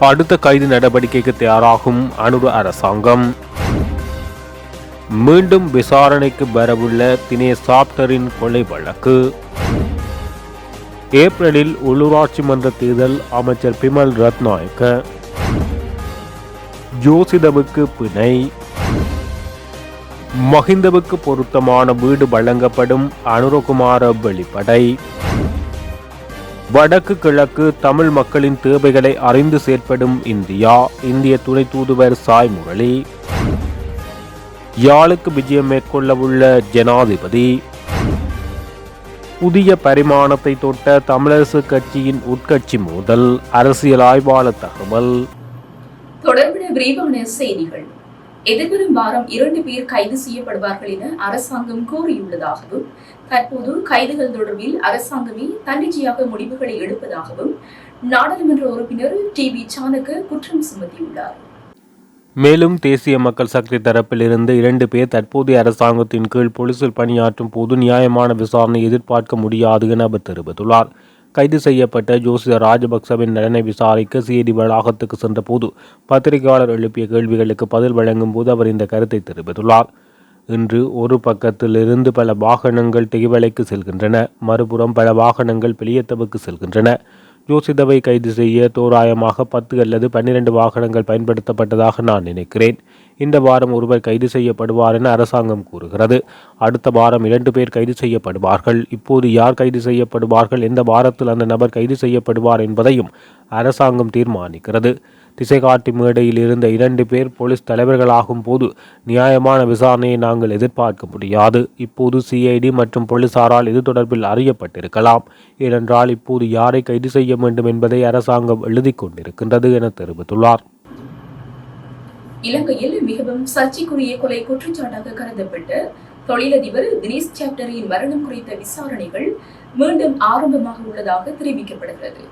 அடுத்த கைது நடவடிக்கைக்கு தயாராகும் அனுர அரசாங்கம். மீண்டும் விசாரணைக்கு வரவுள்ள தினேஷ் சாப்டரின் கொலை வழக்கு. ஏப்ரலில் உள்ளூராட்சி மன்ற தேர்தல் அமைச்சர் பிமல் ரத்நாயக்க. ஜோசிதவுக்கு பிணை. மஹிந்தவுக்கு பொருத்தமான வீடு வழங்கப்படும் அனுரகுமார வெளிப்படை. வடக்கு கிழக்கு தமிழ் மக்களின் தேவைகளை அறிந்து செயற்படும் இந்தியா. இந்திய துணை தூதுவர் சாய் முரளி. யாழுக்கு விஜயம் மேற்கொள்ளவுள்ள ஜனாதிபதி. புதிய பரிமாணத்தை தொட்ட தமிழரசு கட்சியின் உட்கட்சி மோதல் அரசியல் ஆய்வாளர் தகவல். தொடர்புடைய விரிவான செய்திகள். எதிர்வரும் வாரம் இரண்டு பேர் கைது செய்யப்படுவார்கள் என அரசாங்கம் கூறியுள்ளதாகவும் தற்போது கைதுகள் தொடர்பில் அரசாங்கமே தன்னிச்சையாக முடிவுகளை எடுப்பதாகவும் நாடாளுமன்ற உறுப்பினர் டி வி சாணக்க குற்றம் சுமத்தியுள்ளார். மேலும் தேசிய மக்கள் சக்தி தரப்பிலிருந்து இரண்டு பேர் தற்போதைய அரசாங்கத்தின் கீழ் போலீசில் பணியாற்றும் போது நியாயமான விசாரணை எதிர்பார்க்க முடியாது என அவர் தெரிவித்துள்ளார். கைது செய்யப்பட்ட ஜோசியர் ராஜபக்சவின் நலனை விசாரிக்க சிஐடி வளாகத்துக்கு சென்றபோது பத்திரிகையாளர் எழுப்பிய கேள்விகளுக்கு பதில் வழங்கும் போது அவர் இந்த கருத்தை தெரிவித்துள்ளார். இன்று ஒரு பக்கத்திலிருந்து பல வாகனங்கள் திகிவலைக்கு செல்கின்றன. மறுபுறம் பல வாகனங்கள் பெலியத்தவுக்கு செல்கின்றன. ஜோசிதவை கைது செய்ய தோராயமாக பத்து அல்லது பன்னிரண்டு வாகனங்கள் பயன்படுத்தப்பட்டதாக நான் நினைக்கிறேன். இந்த வாரம் ஒருவர் கைது செய்யப்படுவார் என அரசாங்கம் கூறுகிறது. அடுத்த வாரம் இரண்டு பேர் கைது செய்யப்படுவார்கள். இப்போது யார் கைது செய்யப்படுவார்கள்? எந்த வாரத்தில் அந்த நபர் கைது செய்யப்படுவார் என்பதையும் அரசாங்கம் தீர்மானிக்கிறது. திசைகாட்டி மேடையில் இருந்த இரண்டு பேர் போலீஸ் தலைவர்களாகும் போது நியாயமான விசாரணையை நாங்கள் எதிர்பார்க்க முடியாது. இப்போது சிஐடி மற்றும் போலீசாரால் இது தொடர்பில் அறியப்பட்டிருக்கலாம். ஏனென்றால் இப்போது யாரை கைது செய்ய வேண்டும் என்பதை அரசாங்கம் எழுதி கொண்டிருக்கின்றது என தெரிவித்துள்ளார். இலங்கையில் மிகவும் சர்ச்சைக்குரிய கொலை குற்றச்சாட்டாக கருதப்பட்ட தொழிலதிபர் தினேஷ் சாப்டரின் மரணம் குறித்த விசாரணைகள் மீண்டும் ஆரம்பமாக உள்ளதாக தெரிவிக்கப்படுகிறது.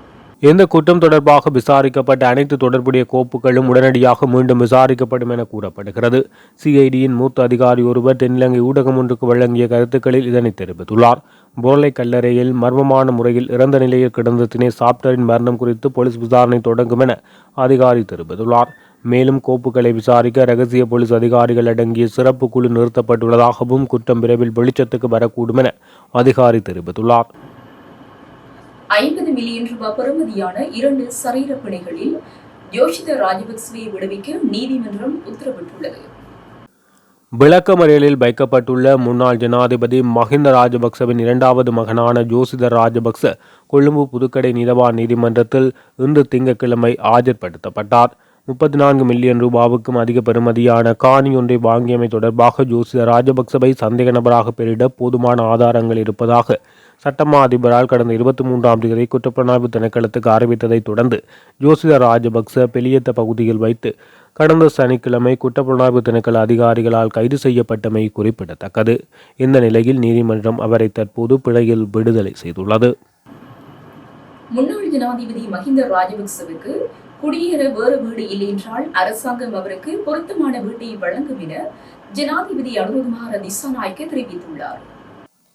இந்த குற்றம் தொடர்பாக விசாரிக்கப்பட்ட அனைத்து தொடர்புடைய கோப்புகளும் உடனடியாக மீண்டும் விசாரிக்கப்படும் என கூறப்படுகிறது. சிஐடியின் மூத்த அதிகாரி ஒருவர் தென்னிலங்கை ஊடகம் ஒன்றுக்கு வழங்கிய கருத்துக்களில் இதனை தெரிவித்துள்ளார். போர்லை கல்லறையில் மர்மமான முறையில் இறந்த நிலையில் கிடந்த தினேஷ் சாப்டரின் மரணம் குறித்து போலீஸ் விசாரணை தொடங்கும் என அதிகாரி தெரிவித்துள்ளார். மேலும் கோப்புகளை விசாரிக்க ரகசிய போலீஸ் அதிகாரிகள் அடங்கிய சிறப்பு குழு நிறுத்தப்பட்டுள்ளதாகவும் குற்றம் விரைவில் வெளிச்சத்துக்கு வரக்கூடும் என அதிகாரி தெரிவித்துள்ளார். ஐம்பது மில்லியன் ரூபாய் பெறுமதியான இரண்டு சரீர பிணைகளில் யோஷித ராஜபக்சவை விடுவிக்க நீதிமன்றம் உத்தரவிட்டுள்ளது. விளக்கமறியலில் வைக்கப்பட்டுள்ள முன்னாள் ஜனாதிபதி மஹிந்த ராஜபக்சவின் இரண்டாவது மகனான ஜோசிதர் ராஜபக்ச கொழும்பு புதுக்கடை நீதவான் நீதிமன்றத்தில் இன்று திங்கட்கிழமை ஆஜர்படுத்தப்பட்டார். முப்பத்தி நான்கு மில்லியன் ரூபாவுக்கும் அதிக பெறுமதியான காணி ஒன்றை வாங்கியமை தொடர்பாக ஜோசித ராஜபக்சவை சந்தேக நபராக பெயரிட போதுமான ஆதாரங்கள் இருப்பதாக சட்டமா அதிபரால் கடந்த இருபத்தி மூன்றாம் தேதி குற்றப்புலனாய்வு திணைக்களத்துக்கு அறிவித்ததைத் தொடர்ந்து ஜோசித ராஜபக்ச பெலியத்த பகுதியில் வைத்து கடந்த சனிக்கிழமை குற்றப்புலனாய்வு திணைக்கள அதிகாரிகளால் கைது செய்யப்பட்டமை குறிப்பிடத்தக்கது. இந்த நிலையில் நீதிமன்றம் அவரை தற்போது பிழையில் விடுதலை செய்துள்ளது. முன்னாள் ஜனாதிபதி மஹிந்த ராஜபக்சவுக்கு குடியேற வேறு வீடு இல்லை என்றால் அரசாங்கம் அவருக்கு பொருத்தமான வீட்டை வழங்கும் என ஜனாதிபதி அனுரகுமார திசாநாயக்க தெரிவித்துள்ளார்.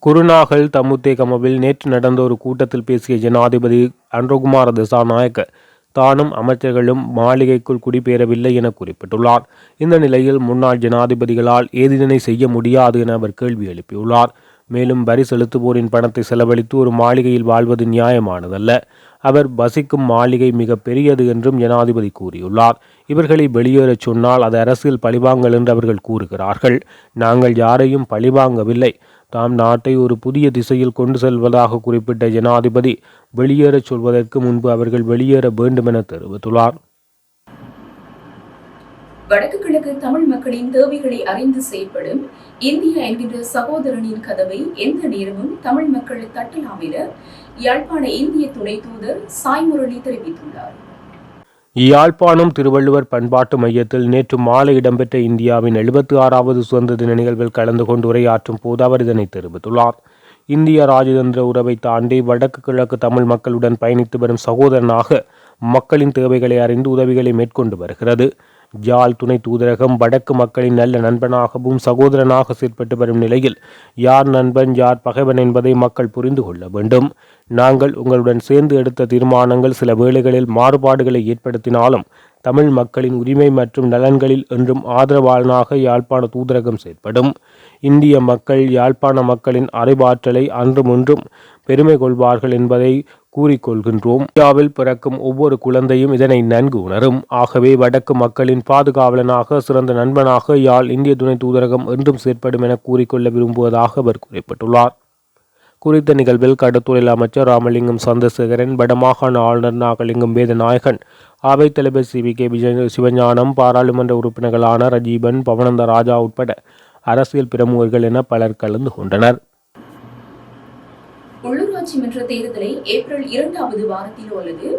குருநாகல் தமுத்தேகமவில் நேற்று நடந்த ஒரு கூட்டத்தில் பேசிய ஜனாதிபதி அன்ரகுமார திசாநாயக்க தானும் அமைச்சர்களும் மாளிகைக்குள் குடிபெயரவில்லை என குறிப்பிட்டுள்ளார். இந்த நிலையில் முன்னாள் ஜனாதிபதிகளால் ஏதினை செய்ய முடியாது என அவர் கேள்வி எழுப்பியுள்ளார். மேலும் வரி செலுத்துவோரின் பணத்தை செலவழித்து ஒரு மாளிகையில் வாழ்வது நியாயமானதல்ல. அவர் வசிக்கும் மாளிகை மிக பெரியது என்றும் ஜனாதிபதி கூறியுள்ளார். இவர்களை வெளியேறச் சொன்னால் அது அரசியல் பழிவாங்கல் என்று அவர்கள் கூறுகிறார்கள். நாங்கள் யாரையும் பழிவாங்கவில்லை. தாம் நாட்டை ஒரு புதிய திசையில் கொண்டு செல்வதாக குறிப்பிட்ட ஜனாதிபதி வெளியேறச் சொல்வதற்கு முன்பு அவர்கள் வெளியேற வேண்டும் என தெரிவித்துள்ளார். வடக்கு கிழக்கு தமிழ் மக்களின் தேவைகளை அறிந்து செயல்படும் இந்தியா என்கின்ற சகோதரனின் கதவை எந்த நேரமும் தமிழ் மக்கள் தட்டலாம் என யாழ்ப்பாண இந்திய துணை தூதர் சாய்முரளி தெரிவித்துள்ளார். யாழ்ப்பாணம் திருவள்ளுவர் பண்பாட்டு மையத்தில் நேற்று மாலை இடம்பெற்ற இந்தியாவின் எழுபத்தி ஆறாவது சுதந்திர தின நிகழ்வில் கலந்து கொண்டு உரையாற்றும் போது அவர் இதனை தெரிவித்துள்ளார். இந்திய ராஜதந்திர உறவை தாண்டி வடக்கு கிழக்கு தமிழ் மக்களுடன் பயணித்து வரும் சகோதரனாக மக்களின் தேவைகளை அறிந்து உதவிகளை மேற்கொண்டு வருகிறது. ஜால் துணை தூதரகம் வடக்கு மக்களின் நல்ல நண்பனாகவும் சகோதரனாக செயற்பட்டு வரும் நிலையில் யார் நண்பன் யார் பகைவன் என்பதை மக்கள் புரிந்து கொள்ள வேண்டும். நாங்கள் உங்களுடன் சேர்ந்து எடுத்த தீர்மானங்கள் சில வேளைகளில் மாறுபாடுகளை ஏற்படுத்தினாலும் தமிழ் மக்களின் உரிமை மற்றும் நலன்களில் என்றும் ஆதரவாளனாக யாழ்ப்பாண தூதரகம் செயற்படும். இந்திய மக்கள் யாழ்ப்பாண மக்களின் அறிவாற்றலை அன்றுமொன்றும் பெருமை கொள்வார்கள் என்பதை கூறிக்கொள்கின்றோம் இந்தியாவில் பிறக்கும் ஒவ்வொரு குழந்தையும் இதனை நன்கு உணரும். ஆகவே வடக்கு மக்களின் பாதுகாவலனாக சிறந்த நண்பனாக யாழ் இந்திய துணை தூதரகம் என்றும் செயற்படும் என கூறிக்கொள்ள விரும்புவதாக அவர் குறிப்பிட்டுள்ளார். குறித்த நிகழ்வில் கடத்தொழில் அமைச்சர் ராமலிங்கம் சந்திரசேகரன் வடமாகாண ஆளுநர் நாகலிங்கம் வேதநாயகன் அவைத்தலைவர் C V K Vijaya Sivagnanam பாராளுமன்ற உறுப்பினர்களான ரஜீபன் பவனந்த ராஜா உட்பட அரசியல் பிரமுகர்கள் என பலர் கலந்து கொண்டனர். உள்ளூராட்சி மன்ற தேர்தலை ஏப்ரல் இரண்டாவது வாரத்திலோ அல்லது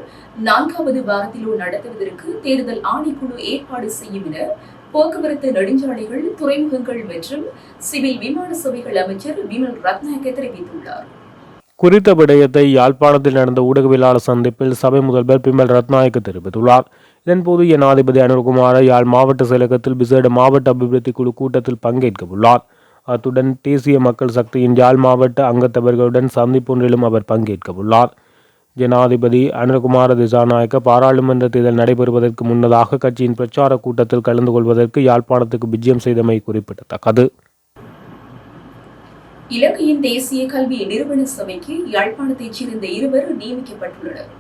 நான்காவது வாரத்திலோ நடத்துவதற்கு தேர்தல் ஆணைக்குழு ஏற்பாடு செய்யும் என போக்குவரத்து நெடுஞ்சாலைகள் துறைமுகங்கள் மற்றும் சிவில் விமான சேவைகள் அமைச்சர் விமல் ரத்நாயக்க தெரிவித்துள்ளார். குறித்த விடயத்தை யாழ்ப்பாணத்தில் நடந்த ஊடகவியலாளர் சந்திப்பில் சபை முதல்வர் பிமல் ரத்நாயக்க தெரிவித்துள்ளார். இதன்போது ஜனாதிபதி அனுர்குமார யாழ் மாவட்ட செயலகத்தில் விசேட மாவட்ட அபிவிருத்தி குழு கூட்டத்தில் பங்கேற்க உள்ளார் அத்துடன் தேசிய மக்கள் சக்தியின் யாழ் மாவட்ட அங்கத்தவர்களுடன் சந்திப்பொன்றிலும் அவர் பங்கேற்க உள்ளார் ஜனாதிபதி அனுர்குமார திசாநாயக்க பாராளுமன்ற தேர்தல் நடைபெறுவதற்கு முன்னதாக கட்சியின் பிரச்சார கூட்டத்தில் கலந்து கொள்வதற்கு யாழ்ப்பாணத்துக்கு விஜயம் செய்தமை குறிப்பிடத்தக்கது. இலங்கையின் தேசிய கல்வி நிறுவன சபைக்கு யாழ்ப்பாணத்தைச் சேர்ந்த இருவர் நியமிக்கப்பட்டுள்ளனர்.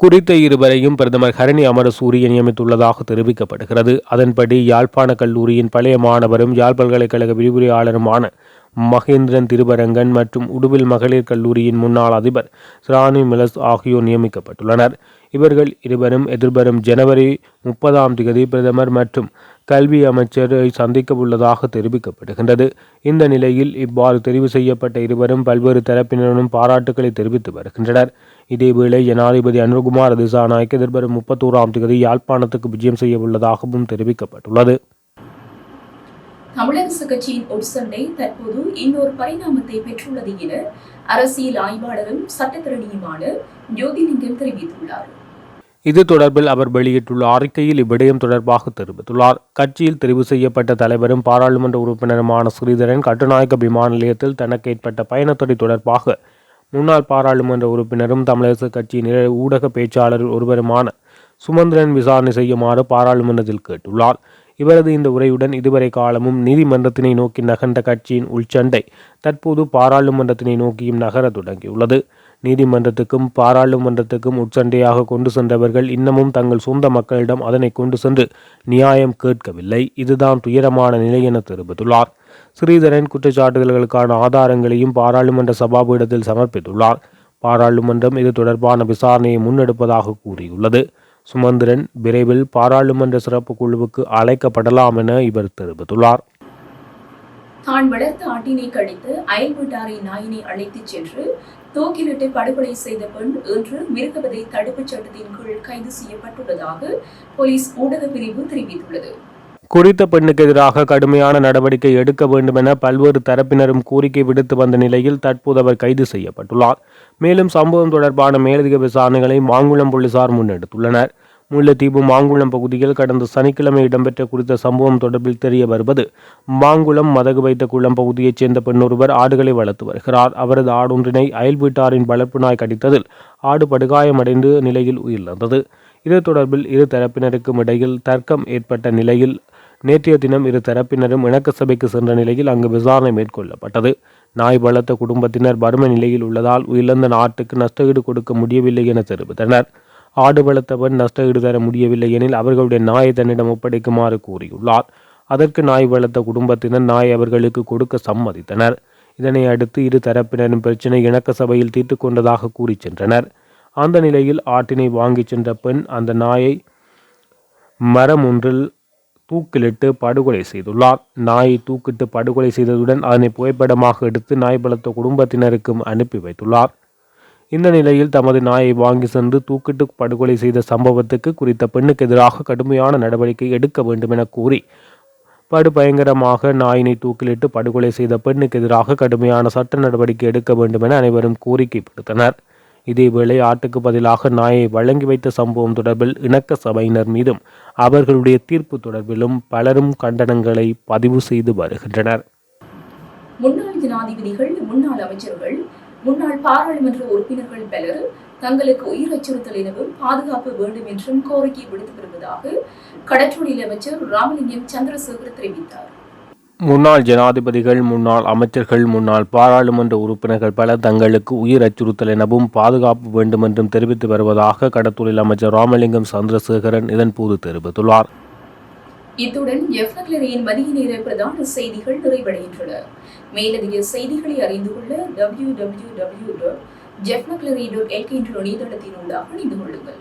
குறித்த இருவரையும் பிரதமர் ஹரணி அமரசூரிய நியமித்துள்ளதாக தெரிவிக்கப்படுகிறது. அதன்படி யாழ்ப்பாண கல்லூரியின் பழைய மாணவரும் யாழ் பல்கலைக்கழக விரிவுரையாளருமான மகேந்திரன் திருவரங்கன் மற்றும் உடுவில் மகளிர் கல்லூரியின் முன்னாள் அதிபர் சிரானி மிலஸ் ஆகியோர் நியமிக்கப்பட்டுள்ளனர். இவர்கள் இருவரும் எதிர்வரும் ஜனவரி முப்பதாம் தேதி பிரதமர் மற்றும் கல்வி அமைச்சரை சந்திக்க உள்ளதாக தெரிவிக்கப்படுகின்றது. இந்த நிலையில் இவ்வாறு தெரிவு செய்யப்பட்ட இருவரும் பல்வேறு தரப்பினரும் பாராட்டுக்களை தெரிவித்து வருகின்றனர். இதேவேளை ஜனாதிபதி அனுகுமார் திசாநாயக் எதிர்வரும் முப்பத்தோராம் தேதி யாழ்ப்பாணத்துக்கு விஜயம் செய்ய உள்ளதாகவும் தெரிவிக்கப்பட்டுள்ளது. தமிழரசு கட்சியின் உட்சண்டை தற்போது இன்னொரு பரிணாமத்தை பெற்றுள்ளது என அரசியல் ஆய்வாளரும் சட்டத்திறனியுமான ஜோதிலிங்கம் தெரிவித்துள்ளார். இது தொடர்பில் அவர் வெளியிட்டுள்ள அறிக்கையில் இவ்விடயம் தொடர்பாக தெரிவித்துள்ளார். கட்சியில் தெரிவு செய்யப்பட்ட தலைவரும் பாராளுமன்ற உறுப்பினருமான ஸ்ரீதரன் கட்டுநாயக்க விமான நிலையத்தில் தனக்கு ஏற்பட்ட பயணத்தொடை தொடர்பாக முன்னாள் பாராளுமன்ற உறுப்பினரும் தமிழரசு கட்சியின் ஊடக பேச்சாளர் ஒருவருமான சுமந்திரன் விசாரணை செய்யுமாறு பாராளுமன்றத்தில் கேட்டுள்ளார். இவரது இந்த உரையுடன் இதுவரை காலமும் நீதிமன்றத்தினை நோக்கி நகர்ந்த கட்சியின் உள்சண்டை தற்போது பாராளுமன்றத்தினை நோக்கியும் நகர தொடங்கியுள்ளது. நீதிமன்றத்துக்கும் பாராளுமன்றத்துக்கும் உட்சண்டையாக கொண்டு சென்றவர்கள் இன்னமும் தங்கள் சொந்த மக்களிடம் அதனை கொண்டு சென்று நியாயம் கேட்கவில்லை. இதுதான் துயரமான நிலை என தெரிவித்துள்ளார். ஸ்ரீதரன் குற்றச்சாட்டுதல்களுக்கான ஆதாரங்களையும் பாராளுமன்ற சபாபீடத்தில் சமர்ப்பித்துள்ளார். பாராளுமன்றம் இது தொடர்பான விசாரணையை முன்னெடுப்பதாக கூறியுள்ளது. சுமந்திரன் விரைவில் பாராளுமன்ற சிறப்பு குழுவுக்கு அழைக்கப்படலாம் என இவர் தெரிவித்துள்ளார். தான் வளர்த்த ஆட்டினை கடித்து அயல் வீட்டாரை நாயினை அழைத்துச் சென்று தூக்கிலிட்டு படுகொலை செய்த பெண் இன்று மிருகவதை தடுப்புச் சட்டத்தின் கீழ் கைது செய்யப்பட்டுள்ளதாக போலீஸ் ஊடக பிரிவு தெரிவித்துள்ளது. குறித்த பெண்ணுக்கு எதிராக கடுமையான நடவடிக்கை எடுக்க வேண்டும் என பல்வேறு தரப்பினரும் கோரிக்கை விடுத்து வந்த நிலையில் தற்போது அவர் கைது செய்யப்பட்டுள்ளார். மேலும் சம்பவம் தொடர்பான மேலதிக விசாரணைகளை மாங்குளம் போலீசார் முன்னெடுத்துள்ளனர். முல்லைத்தீவு மாங்குளம் பகுதியில் கடந்த சனிக்கிழமை இடம்பெற்ற குறித்த சம்பவம் தொடர்பில் தெரிய வருவது மாங்குளம் மதகு வைத்த குளம் பகுதியைச் சேர்ந்த பெண்ணொருவர் ஆடுகளை வளர்த்து வருகிறார். அவரது ஆடொன்றினை அயல் வீட்டாரின் வளர்ப்பு நாய் கடித்ததில் ஆடு படுகாயமடைந்து நிலையில் உயிரிழந்தது. இது தொடர்பில் இரு தரப்பினருக்கும் இடையில் தர்க்கம் ஏற்பட்ட நிலையில் நேற்றைய தினம் இரு தரப்பினரும் இணக்க சபைக்கு சென்ற நிலையில் அங்கு விசாரணை மேற்கொள்ளப்பட்டது. நாய் வளர்த்த குடும்பத்தினர் பரும நிலையில் உள்ளதால் உயிரிழந்த நாட்டுக்கு நஷ்டஈடு கொடுக்க முடியவில்லை என தெரிவித்தனர். ஆடு வளர்த்தவன் நஷ்டஈடு தர முடியவில்லை எனில் அவர்களுடைய நாயை தன்னிடம் ஒப்படைக்குமாறு கூறியுள்ளார். அதற்கு நாய் வளர்த்த குடும்பத்தினர் நாய் அவர்களுக்கு கொடுக்க சம்மதித்தனர். இதனை அடுத்து இரு தரப்பினரும் பிரச்சினை இணக்க சபையில் தீர்த்து கொண்டதாக கூறி சென்றனர். அந்த நிலையில் ஆட்டினை வாங்கிச் சென்ற பெண் அந்த நாயை மரம் ஒன்றில் தூக்கிலிட்டு படுகொலை செய்துள்ளார். நாயை தூக்கிட்டு படுகொலை செய்ததுடன் அதனை புகைப்படமாக எடுத்து நாய் பலத்த குடும்பத்தினருக்கும் அனுப்பி வைத்துள்ளார். இந்த நிலையில் தமது நாயை வாங்கி சென்று தூக்கிட்டு படுகொலை செய்த சம்பவத்துக்கு குறித்த பெண்ணுக்கு எதிராக கடுமையான நடவடிக்கை எடுக்க வேண்டும் என கூறி படுபயங்கரமாக நாயினை தூக்கிலிட்டு படுகொலை செய்த பெண்ணுக்கு எதிராக கடுமையான சட்ட நடவடிக்கை எடுக்க வேண்டும் என அனைவரும் கோரிக்கை விடுத்தனர். இதேவேளை ஆட்டுக்கு பதிலாக நாயை வழங்கி வைத்த சம்பவம் தொடர்பில் இணக்க சபையினர் மீதும் அவர்களுடைய தீர்ப்பு தொடர்பிலும் பலரும் கண்டனங்களை பதிவு செய்து வருகின்றனர். முன்னாள் ஜனாதிபதிகள் முன்னாள் அமைச்சர்கள் முன்னாள் பாராளுமன்ற உறுப்பினர்கள் பலர் தங்களுக்கு உயிர் அச்சுறுத்தல் எனவும் பாதுகாப்பு வேண்டும் என்றும் கோரிக்கை விடுத்து வருவதாக கடற்றொழில் அமைச்சர் ராமலிங்கம் சந்திரசேகர் தெரிவித்தார். முன்னாள் ஜனாதிபதிகள் முன்னாள் அமைச்சர்கள் முன்னாள் பாராளுமன்ற உறுப்பினர்கள் பலர் தங்களுக்கு உயிர் அச்சுறுத்தல் எனவும் பாதுகாப்பு வேண்டுமென்றும் தெரிவித்து வருவதாக கடத்தொழில் அமைச்சர் ராமலிங்கம் சந்திரசேகரன் இதன்போது தெரிவித்துள்ளார். இத்துடன் எஃப்னக்லரியின் மதிய நேர பிரதான செய்திகள் நிறைவடைகின்றன. மேலதிக செய்திகளை அறிந்து கொள்ள W W W dot ஜெஃப்னக்லரி dot LK என்ற இணையதளத்தினூடாக இணைந்து கொள்ளுங்கள்.